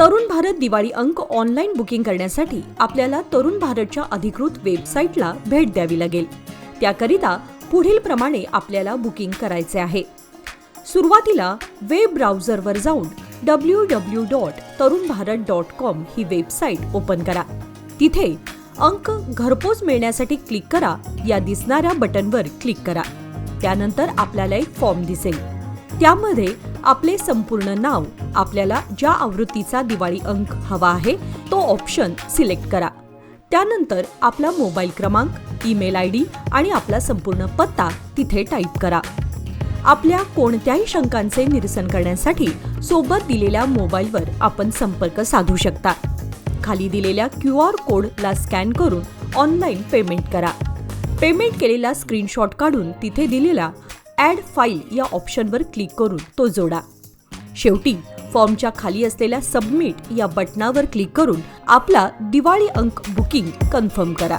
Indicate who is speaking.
Speaker 1: तरुण भारत दिवाळी अंक online booking करण्यासाठी आपल्याला तरुण भारतच्या अधिकृत वेबसाईटला भेट द्यावी लागेल. त्याकरिता पुढील प्रमाणे आपल्याला बुकिंग करायचे आहे. सुरुवातीला वेब ब्राउझरवर जाऊन W W dot Tarun Bharat dot com ही वेबसाईट ओपन करा. तिथे अंक घरपोच मिळण्यासाठी क्लिक करा या दिसणाऱ्या बटनवर क्लिक करा. त्यानंतर आपल्याला एक फॉर्म दिसेल. त्यामध्ये आपले संपूर्ण नाव आपल्याला ज्या आवृत्तीचा दिवाळी अंक हवा आहे तो ऑप्शन सिलेक्ट करा. त्यानंतर आपला मोबाईल क्रमांक ईमेल आय डी आणि आपला संपूर्ण पत्ता तिथे टाईप करा. आपल्या कोणत्याही शंकांचे निरसन करण्यासाठी सोबत दिलेल्या मोबाईलवर आपण संपर्क साधू शकता. खाली दिलेल्या क्यू आर कोडला स्कॅन करून ऑनलाईन पेमेंट करा. पेमेंट केलेला स्क्रीनशॉट काढून तिथे दिलेला ॲड फाईल या ऑप्शनवर क्लिक करून तो जोडा. शेवटी फॉर्मच्या खाली असलेल्या सबमिट या बटनावर क्लिक करून आपला दिवाळी अंक बुकिंग कन्फर्म करा.